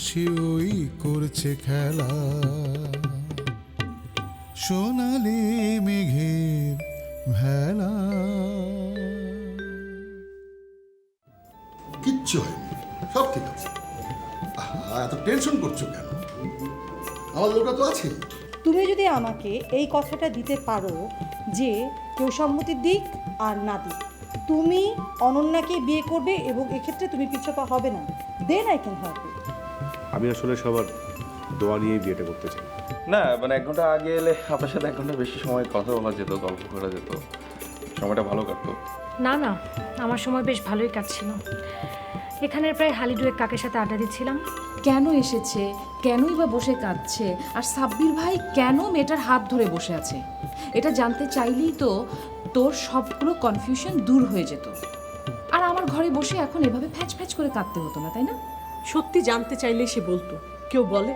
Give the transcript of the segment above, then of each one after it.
আকাশে ওই করছে খেলা। সোনালি মেঘের ভেলা। কিচ্ছু হয়নি সব ঠিক আছে। এত টেনশন করছ কেন? আমার লোকটা তো আছে। তুমি যদি আমাকে এই কথাটা দিতে পারো যে কেউ সম্মতি দিক আর না দিক তুমি অনন্যাকে বিয়ে করবে এবং এক্ষেত্রে তুমি পিছপা হবে না। Then I can help you আমি আসলে সবার দোয়া নিয়েই বিয়েটা করতে চাই। না মানে এক ঘণ্টা আগে এলে আপনার সাথে এক ঘণ্টা বেশি সময় কথা বলা যেত গল্প করা যেত। সময়টা ভালো কাটতো। না না আমার সময় বেশ ভালোই কাটছিল। এখানের প্রায় হালিডুয়েক কাকের সাথে আড্ডা দিচ্ছিলাম। কেন এসেছে? কেনই বা বসে কাঁদছে? আর সাব্বির ভাই কেন মেয়েটার হাত ধরে বসে আছে? এটা জানতে চাইলেই তো তোর সবগুলো কনফিউশন দূর হয়ে যেত। আর আমার ঘরে বসে এখন এভাবে ফ্যাচ ফ্যাচ করে কাঁদতে হতো না তাই না? সত্যি জানতে চাইলে সে বলতো। কেউ বলে?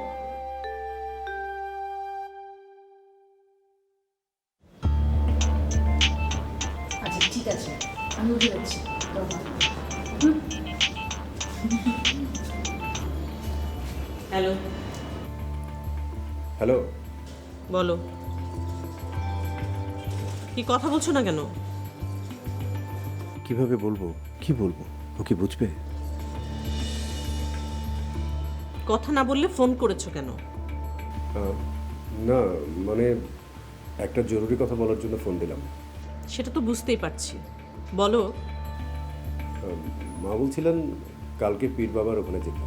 আচ্ছা ঠিক আছে। আমি উঠে যাচ্ছি। হ্যালো। হ্যালো। বলো। কি কথা বলছো না কেন? কীভাবে বলব? কি বলব? ও কি বুঝবে? কথা না বললে ফোন করেছ কেন? না মানে একটা জরুরি কথা বলার জন্য ফোন দিলাম। সেটা তো বুঝতেই পারছি। বলো। মা বলছিলেন কালকে পীর বাবার ওখানে যেতে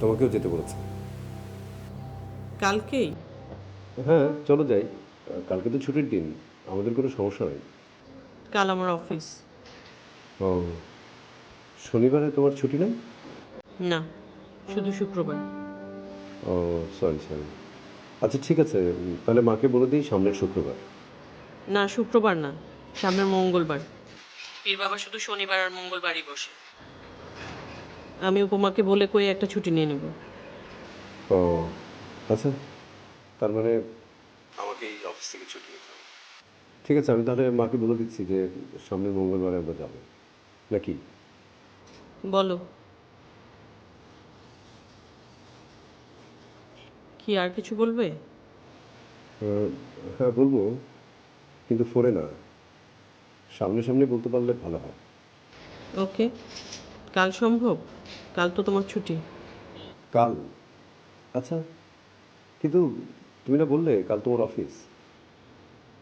তোমাকেও যেতে বলেছে। কালকেই? হ্যাঁ চলো যাই। কালকে তো ছুটির দিন আমাদের কোনো সমস্যা নেই। কাল আমার অফিস। ও। শনিবারে তোমার ছুটি নেই? না শুধু শুক্রবার। ও সরি সরি আচ্ছা ঠিক আছে তাহলে মাকে বলে দিই সামনের শুক্রবার। না শুক্রবার না সামনের মঙ্গলবার। পীর বাবা শুধু শনিবার আর মঙ্গলবারই বসে। আমি উপমাকে বলে কই একটা ছুটি নিয়ে নেব। ও আচ্ছা তার মানে আমাকে এই অফিস থেকে ছুটি নিতে হবে। ঠিক আছে আমি তাহলে মাকে বলে দিচ্ছি যে সামনের মঙ্গলবারে আমরা যাব। নাকি? বলো। কি আর কিছু বলবে? আহ, হ্যাঁ বলব কিন্তু ফোনে না। সামনে সামনে বলতে পারলে ভালো হয়। ওকে। কাল সম্ভব? কাল তো তোমার ছুটি। কাল? আচ্ছা কিন্তু তুমি না বললে কাল তোমার অফিস?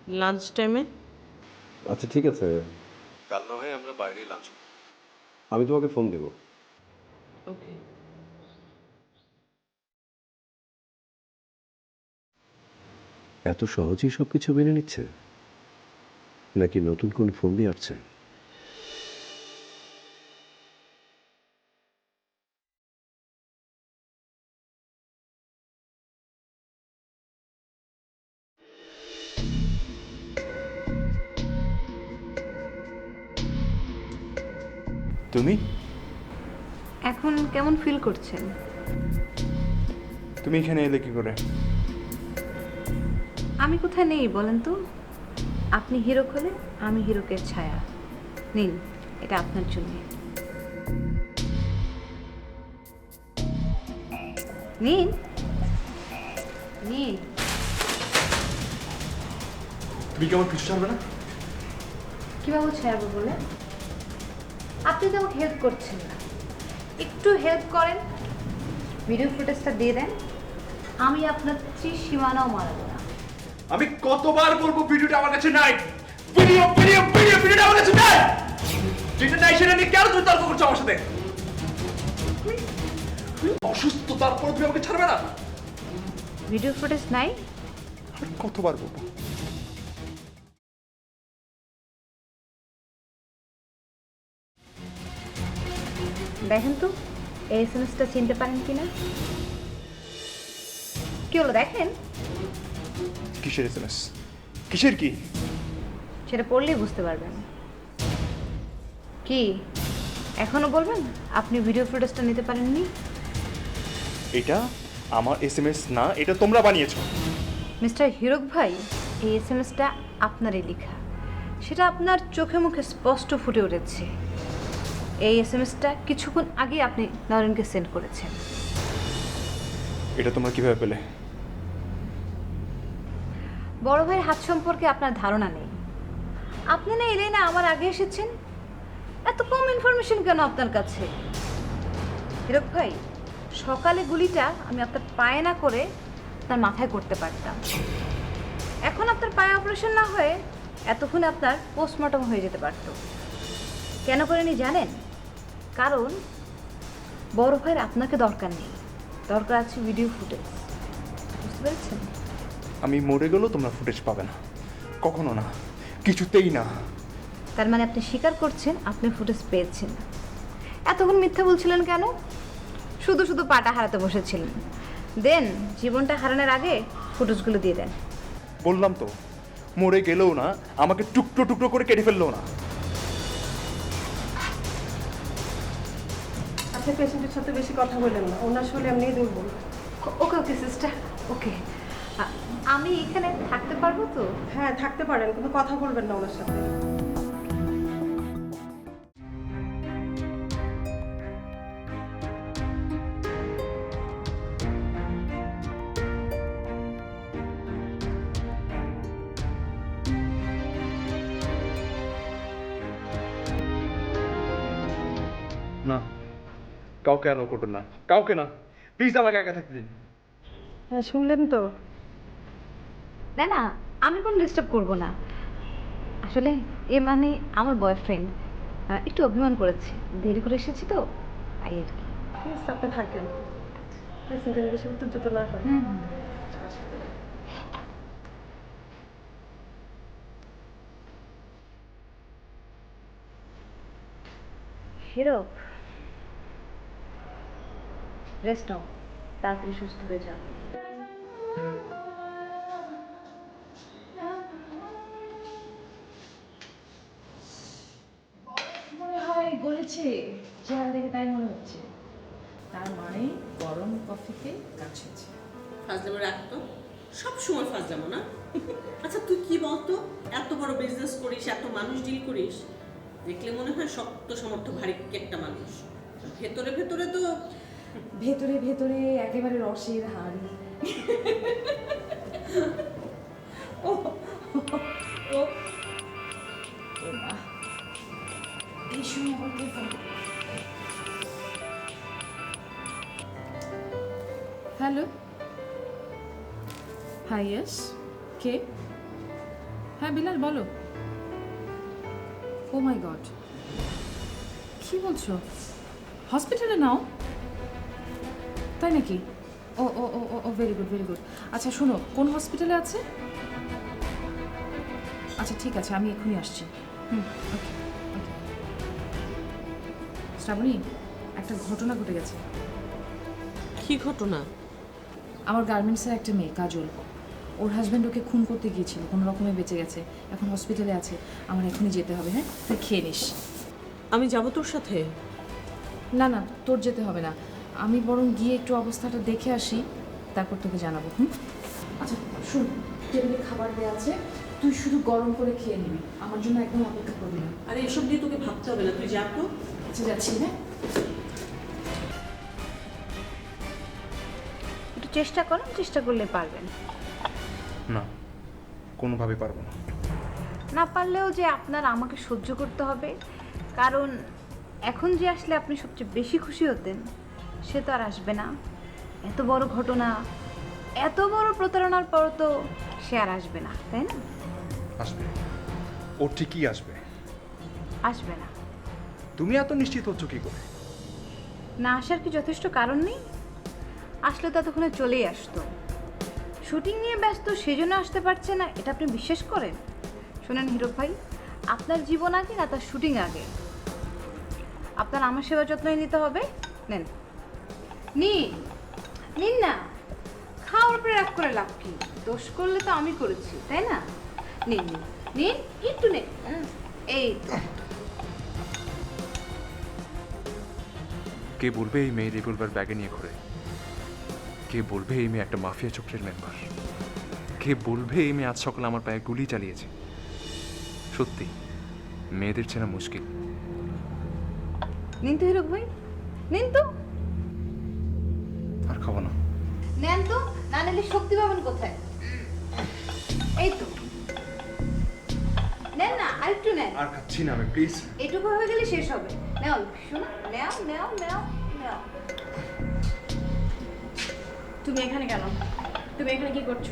লাঞ্চ টাইমে? আচ্ছা ঠিক আছে। কাল না হয় আমরা বাইরে লাঞ্চ আমি তোমাকে ফোন দেবো। ওকে। এত সহজেই সব কিছু মেনে নিচ্ছে? নাকি নতুন কোন ফোন দিয়ে আসছে তুমি? এখন কেমন ফিল করছেন? তুমি এখানে এলে কি করে? আমি কোথায় নেই বলেন তো? আপনি হিরো হলে আমি হিরোকের ছায়া। নিন এটা আপনার জন্য। নিন। নিন। তুমি কি আমার পিছু ছাড়বে না? কীভাবে ছাড়বো বলে? আপনি তো আমাকে হেল্প করছেন না। একটু হেল্প করেন। ভিডিও ফুটেজটা দিয়ে দেন। আমি আপনার ত্রিশ সীমানাও মারাবো না। আমি কতবার বলব ভিডিওটা আমার কাছে নাই? ভিডিও ভিডিও ভিডিও ভিডিওটা আমার কাছে নাই! যেটা নাই সেটা নিয়ে কেন তুমি তর্ক করছ আমার সাথে? অসুস্থ তারপর তুমি আমাকে ছাড়বে না? ভিডিও ফুটেজ নাই? আমি কতবার বলব? দেখেন তো এই এস এম এসটা চিনতে পারেন কি না কি হলো দেখেন? কিসের এস এম এস কিসের কি? সেটা পড়লেই বুঝতে পারবেন। কি? এখনও বলবেন? আপনি ভিডিও ফুটেজটা নিতে পারেননি? এটা আমার এস এম এস না এটা তোমরা বানিয়েছো। মিস্টার হিরক ভাই এই এস এম এসটা আপনারই লেখা। সেটা আপনার চোখে মুখে স্পষ্ট ফুটে উঠেছে। এই এস এম এসটা কিছুক্ষণ আগে আপনি নরেনকে সেন্ড করেছেন। এটা তোমরা কীভাবে পেলে? বড় ভাইয়ের হাত সম্পর্কে আপনার ধারণা নেই। আপনি না এলেই না আমার আগে এসেছেন? এত কম ইনফরমেশন কেন আপনার কাছে? হিরক ভাই সকালে গুলিটা আমি আপনার পায়ে না করে তার মাথায় করতে পারতাম। এখন আপনার পায়ে অপারেশন না হয়ে এতক্ষণে আপনার পোস্টমর্টম হয়ে যেতে পারত। কেন করেনি জানেন? কারণ বড় ভাইয়ের আপনাকে দরকার নেই। দরকার আছে ভিডিও ফুটেজ বুঝতে পেরেছেন? আমি মরে গেলেও তোমরা ফুটেজ পাবে না। কখনো না। কিছুতেই না। তার মানে আপনি স্বীকার করছেন আপনি ফুটেজ পেয়েছেন। এতক্ষণ মিথ্যা বলছিলেন কেন? শুধু শুধু পাটা হারাতে বসেছিলেন। দেন জীবনটা হারানোর আগে ফুটেজগুলো দিয়ে দেন। বললাম তো মরে গেলেও না আমাকে টুকরো টুকরো করে কেটে ফেললেও না। আপনি পেশেন্টের সাথে বেশি কথা বলেন না। ওনার শরীর এমনি দুর্বল। Okay okay sister. ওকে। আমি এখানে থাকতে পারব তো? হ্যাঁ থাকতে পারেন কিন্তু কথা বলবেন না ওনার সাথে। কাউকে আর করবেন না। কাউকে না। প্লিজ আমাকে একা থাকতে দিন। হ্যাঁ শুনলেন তো। না না আমি কোনো ডিস্টার্ব করব না। আসলে এ মানে আমার বয়ফ্রেন্ড একটু অভিমান করেছে। দেরি করে এসেছি তো তাই আর কি। প্লিজ আপনি থাকেন। বেশি উত্তেজিত না হয়। হিরো রেস্ট নাও তাড়াতাড়ি সুস্থ হয়ে যাও মনে হয় গলেছে। চেহারা দেখে তাই মনে হচ্ছে। তার মানে গরম কফিতে কাজ হয়েছে ফাজলামো রাখতো সব সময় ফাজলামো না? আচ্ছা তুই কি বলতো? এত বড় বিজনেস করিস এত মানুষ ডিল করিস দেখলে মনে হয় শক্ত সমর্থ ভারী একটা মানুষ। ভেতরে ভেতরে তো ভেতরে ভেতরে একেবারে রসের হাড়ি। ও হ্যালো? Hi, yes. কে? হ্যাঁ বিলাল, বলো। Oh my god. কি বলছো? হসপিটালে নাও। তাই নাকি? ও ও ও ও ও ভেরি গুড ভেরি গুড আচ্ছা শোনো কোন হসপিটালে আছে? আচ্ছা ঠিক আছে আমি এক্ষুনি আসছি। হুম ওকে ওকে শ্রাবণী একটা ঘটনা ঘটে গেছে। কি ঘটনা? আমার গার্মেন্টসের একটা মেয়ে কাজল। ওর হাজব্যান্ড ওকে খুন করতে গিয়েছিল কোনো রকমে বেঁচে গেছে এখন হসপিটালে আছে। আমার এখনই যেতে হবে হ্যাঁ? তুই খেয়ে নিস। আমি যাব তোর সাথে? না না তোর যেতে হবে না। আমি বরং গিয়ে একটু অবস্থাটা দেখে আসি তারপর তোকে জানাব হুম? আচ্ছা শুন টেবিলে খাবার দেওয়া আছে তুই শুধু গরম করে খেয়ে নিবি আমার জন্য একদম অপেক্ষা করবি না। আরে এসব নিয়ে তোকে ভাবতে হবে না তুই যা তো আচ্ছা যাচ্ছি হ্যাঁ? একটু চেষ্টা করুন চেষ্টা করলে পারবেন। না কোনোভাবে পারব না। না পারলেও যে আপনার আমাকে সহ্য করতে হবে কারণ এখন যে আসলে আপনি সবচেয়ে বেশি খুশি হতেন সে তো আর আসবে না। এত বড় ঘটনা এত বড় প্রতারণার পর তো সে আর আসবে না তাই না? আসবে। ও ঠিকই আসবে। আসবে না। তুমি এত নিশ্চিত হচ্ছ কি করে? না আসার কি যথেষ্ট কারণ নেই? আসলে তো এতক্ষণে চলেই আসতো। শুটিং নিয়ে ব্যস্ত সেজন্য আসতে পারছে না এটা আপনি বিশ্বাস করেন? শোনেন হিরো ভাই আপনার জীবন আগে না তার শুটিং আগে? আপনার আমার সেবা যত্নই নিতে হবে? নেন। নিন নিন না। খাওয়ার পরে রাগ করে লাভ কি? দোষ করলে তো আমি করেছি তাই না? নিন নিন নিন একটু নে। এই তো। কে বলবে এই মেয়ে রিভলভার ব্যাগে নিয়ে ঘোরে? কে বলবে এই মেয়ে একটা মাফিয়া চক্রের মেম্বার? কে বলবে এই মেয়ে আজ সকালে আমার পায়ে গুলি চালিয়েছে? সত্যি মেয়েদের চেনা মুশকিল। নিন তো হিরক ভাই নিন তো। খাব না। নেন তো না নিলে শক্তি পাবেন কোথায়? এই তো। নেন না আরেকটু নেন। আর খাচ্ছি না আমি প্লিজ এটুকু হয়ে গেলে শেষ হবে। নেও শোনো নেও নেও নেও নেও। তুমি এখানে কেন? তুমি এখানে কি করছ?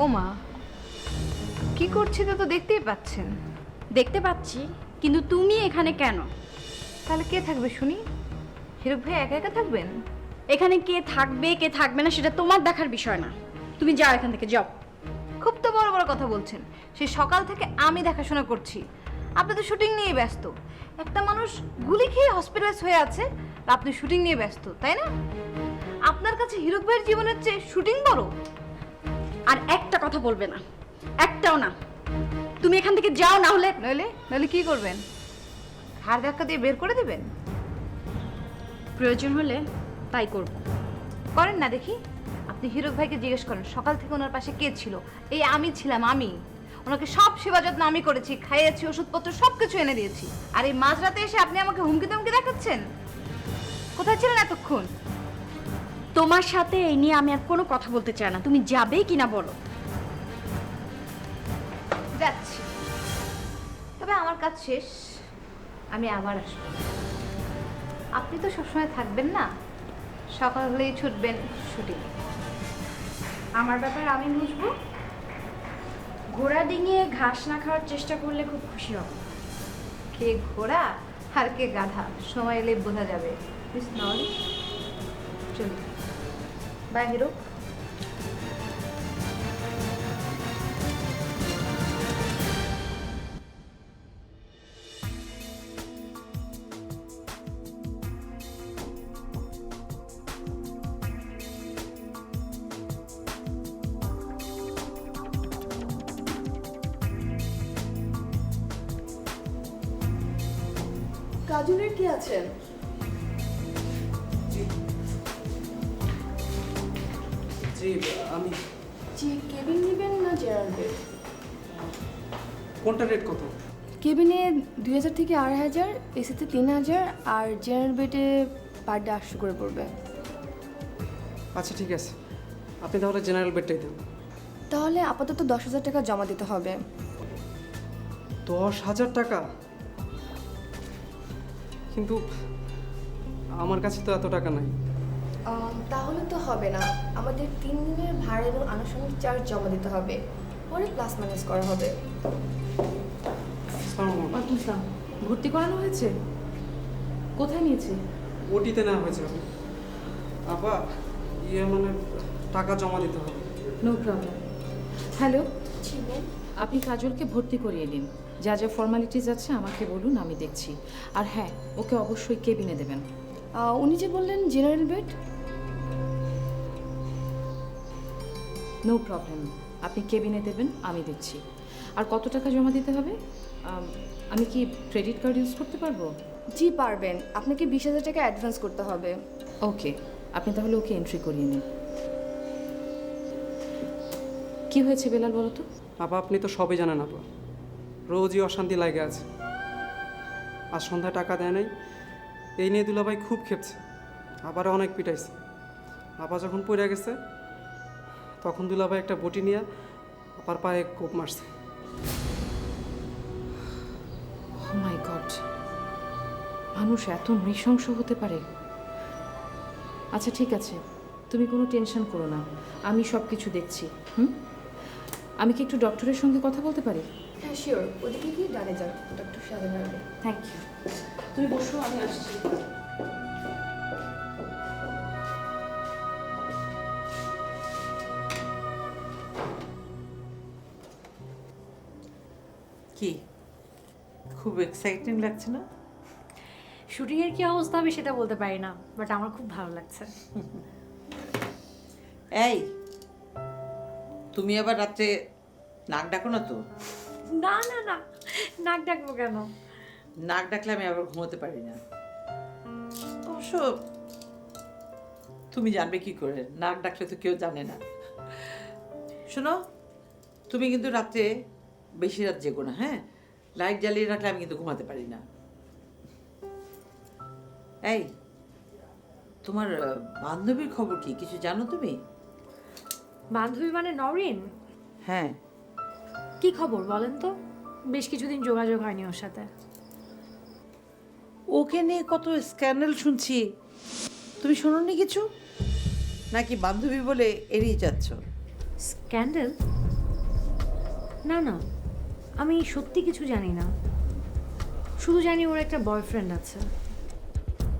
ও মা কি করছি তা তো দেখতেই পাচ্ছেন। দেখতে পাচ্ছি কিন্তু তুমি এখানে কেন? তাহলে কে থাকবে শুনি? হিরক ভাই একা একা থাকবেন? এখানে কে থাকবে কে থাকবে না সেটা তোমার দেখার বিষয় না। তুমি যাও এখান থেকে যাও। খুব তো বড় বড় কথা বলছেন। সেই সকাল থেকে আমি দেখাশোনা করছি। আপনি তো শুটিং নিয়ে ব্যস্ত। একটা মানুষ গুলি খেয়ে হসপিটালাইজ হয়ে আছে আর আপনি শুটিং নিয়ে ব্যস্ত তাই না? আপনার কাছে হিরক ভাইয়ের জীবনের চেয়ে শুটিং বড়? আর একটা কথা বলবে না। একটাও না। তুমি এখান থেকে যাও না হলে নইলে নইলে কি করবেন? হাড় ধাক্কা দিয়ে বের করে দেবেন? প্রয়োজন হলে তাই করব। করেন না দেখি। আপনি হিরক ভাইকে জিজ্ঞেস করেন সকাল থেকে ওনার পাশে কে ছিল? এই আমি ছিলাম আমি। ওনাকে সব সেবা যত্ন আমি করেছি খাইয়েছি ওষুধপত্র সব কিছু এনে দিয়েছি। আর এই মাঝরাতে এসে আপনি আমাকে হুমকি তুমকি দেখাচ্ছেন? কোথায় ছিলেন এতক্ষণ? তোমার সাথে এই নিয়ে আমি আর কোনো কথা বলতে চাই না। তুমি যাবেই কিনা বলো। যাচ্ছি। তবে আমার কাজ শেষ। আমি আবার আসব। আপনি তো সবসময় থাকবেন না? সকাল হলেই ছুটবেন শুটিং। আমার ব্যাপারে আমি বুঝব? ঘোড়া ডিঙিয়ে ঘাস না খাওয়ার চেষ্টা করলে খুব খুশি হব। কে ঘোড়া আর কে গাধা, সময় এলে বোঝা যাবে। চলি। Bye, hero. কাজলের কি আছে? জি আমি জি কেবিন নেবেন না জেনারেল বেড কোনটা রেট কত? কেবিনে দুই হাজার থেকে আড়াই হাজার এসিতে তিন হাজার আর জেনারেল বেডে পার ডে আটশো করে পড়বে। আচ্ছা ঠিক আছে। আপনি তাহলে জেনারেল বেডটাই দেন। তাহলে আপাতত দশ হাজার টাকা জমা দিতে হবে। দশ হাজার টাকা? কিন্তু আমার কাছে তো এত টাকা নাই। তাহলে তো হবে না। আমাদের তিন দিনের ভাড়া এবং আনুষঙ্গিক চার্জ জমা দিতে হবে। পরে প্লাস মাইনাস করা হবে। ভর্তি করানো হয়েছে? কোথায় নিয়েছে? ওটিতে নেওয়া হয়েছে আপা ইয়ে মানে টাকা জমা দিতে হবে। নো প্রবলেম হ্যালো আপনি কাজলকে ভর্তি করিয়ে দিন। যা যা ফর্মালিটিস আছে আমাকে বলুন আমি দেখছি। আর হ্যাঁ ওকে অবশ্যই কেবিনে দেবেন। উনি যে বললেন জেনারেল বেড নো প্রবলেম আপনি কেবিনে দেবেন আমি দেখছি। আর কত টাকা জমা দিতে হবে? আমি কি ক্রেডিট কার্ড ইউজ করতে পারব? জি পারবেন। আপনাকে বিশ হাজার টাকা অ্যাডভান্স করতে হবে। ওকে আপনি তাহলে ওকে এন্ট্রি করিয়ে নিন। কি হয়েছে বেলাল বলো তো আপা আপনি তো সবই জানেন আপা রোজই অশান্তি লাগে আছে আর সন্ধ্যা টাকা দেয় নাই, এই নিয়ে দুলাভাই খুব খেপছে। আবার অনেক পিটাইছে। আবার যখন পড়ে গেছে, তখন দুলাভাই একটা বটি নিয়ে আবার পায়ে কোপ মারছে। মাই গড মানুষ এত নৃশংস হতে পারে? আচ্ছা ঠিক আছে। তুমি কোনো টেনশন করো না। আমি সব কিছু দেখছি, হুম? আমি কি একটু ডক্টরের সঙ্গে কথা বলতে পারি? হ্যাঁ শিওর ওদিকে গিয়ে ডানে যান ডক্টর সাদা থ্যাংক ইউ তুমি বসো আমি আসছি। কি? খুব এক্সাইটিং লাগছে না? শুটিংয়ের কি অবস্থা হবে সেটা বলতে পারি না বাট আমার খুব ভালো লাগছে। এই তুমি আবার রাত্রে নাক ডাকো না তো? না না না। নাক ডাকবো কেন? নাক ডাকলে আমি আবার ঘুমোতে পারি না। অবশ্য তুমি জানবে কি করে? নাক ডাকলে তো কেউ জানে না। শোনো তুমি কিন্তু রাতে বেশি রাত জেগো না হ্যাঁ? লাইট জ্বালিয়ে রাখলে আমি কিন্তু ঘুমাতে পারি না। এই তোমার বান্ধবীর খবর কি? কিছু জানো তুমি? বান্ধবী মানে নরিন? হ্যাঁ। কি খবর বলেন তো? বেশ কিছুদিন যোগাযোগ হয়নি ওর সাথে। ওকে নিয়ে কত স্ক্যান্ডাল শুনছি। তুমি শোনোনি কিছু? নাকি বান্ধবী বলে এড়িয়ে যাচ্ছ? স্ক্যান্ডেল? না না আমি সত্যি কিছু জানি না। শুধু জানি ওর একটা বয়ফ্রেন্ড আছে।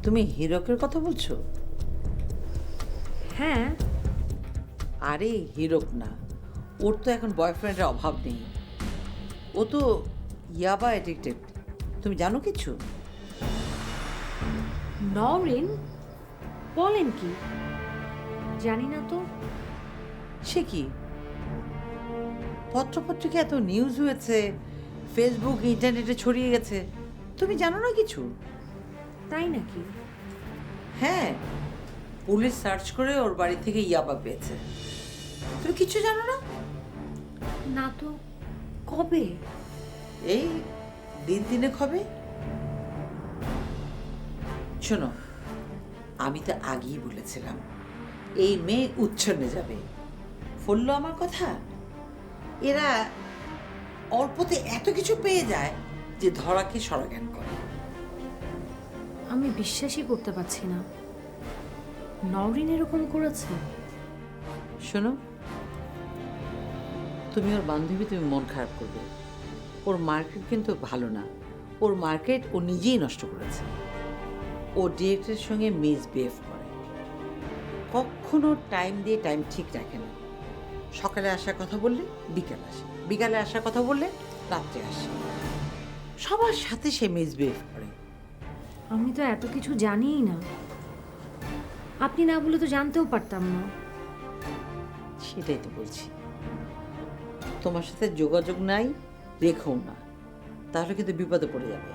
তুমি হিরকের কথা বলছো? হ্যাঁ। আরে হিরক না। ওর তো এখন বয়ফ্রেন্ডের অভাব নেই। ও তো ইয়াবা অ্যাডিক্টেড তুমি জানো কিছু? নরিন? বলেন কি? জানি না তো। সে কি? পত্রপত্রিকা এত নিউজ হয়েছে ফেসবুক ইন্টারনেটে ছড়িয়ে গেছে। তুমি জানো না কিছু? তাই নাকি? হ্যাঁ পুলিশ সার্চ করে ওর বাড়ি থেকে ইয়াবা পেয়েছে। তুমি কিছু জানো না? না তো কবে? এই দিন দিনে কবে? শোনো আমি তো আগেই বলেছিলাম এই মেয়ে উচ্ছন্নে যাবে। ফললো আমার কথা? এরা অল্পতে এত কিছু পেয়ে যায় যে ধরাকে সরাজ্ঞান করে। আমি বিশ্বাসই করতে পারছি না। নরিন এরকম করেছে। শোনো তুমি ওর বান্ধবী তুমি মন খারাপ করবে। ওর মার্কেট কিন্তু ভালো না। ওর মার্কেট ও নিজেই নষ্ট করেছে। ও ডিরেক্টরের সঙ্গে মিসবিহেভ করে। কখনো টাইম দিয়ে টাইম ঠিক রাখে না। সকালে আসার কথা বললে বিকালে আসে। বিকালে আসার কথা বললে রাত্রে আসে। সবার সাথে সে মিসবিহেভ করে। আমি তো এত কিছু জানিই না। আপনি না বলে তো জানতেও পারতাম না। সেটাই তো বলছি। তোমার সাথে যোগাযোগ নাই রেখো না। তাহলে কিন্তু বিপদে পড়ে যাবে।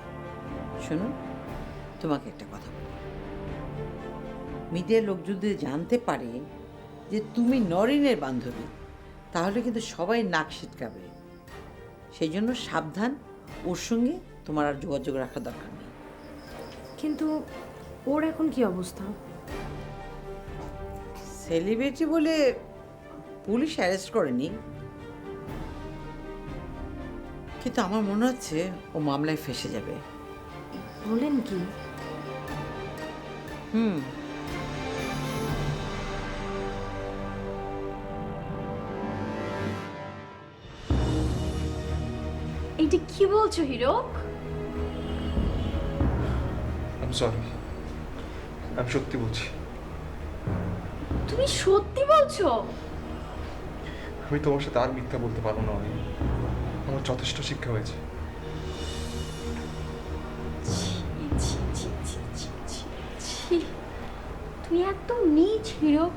শোনো তোমাকে একটা কথা বলি। মিডিয়ার লোক যদি জানতে পারে যে তুমি নরিনের বান্ধবী তাহলে কিন্তু সবাই নাক ছিটকাবে সেই জন্য সাবধান ওর সঙ্গে তোমার আর যোগাযোগ রাখা দরকার নেই। কিন্তু ওর এখন কি অবস্থা? সেলিব্রিটি বলে পুলিশ অ্যারেস্ট করেনি। কিন্তু আমার মনে হচ্ছে ও মামলায় ফেসে যাবে। বলেন কি? হুম। এইটা কি বলছো হিরক আমি সরি আমি সত্যি বলছি। তুমি সত্যি বলছো? আমি তোমার সাথে আর মিথ্যা বলতে পারব না অনি। আমার যথেষ্ট শিক্ষা হয়েছে। তুমি একদম নিজ হিরক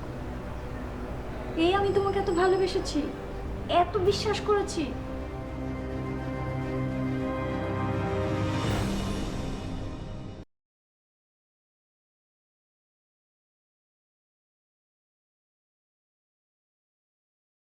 এই আমি তোমাকে এত ভালোবেসেছি, এত বিশ্বাস করেছি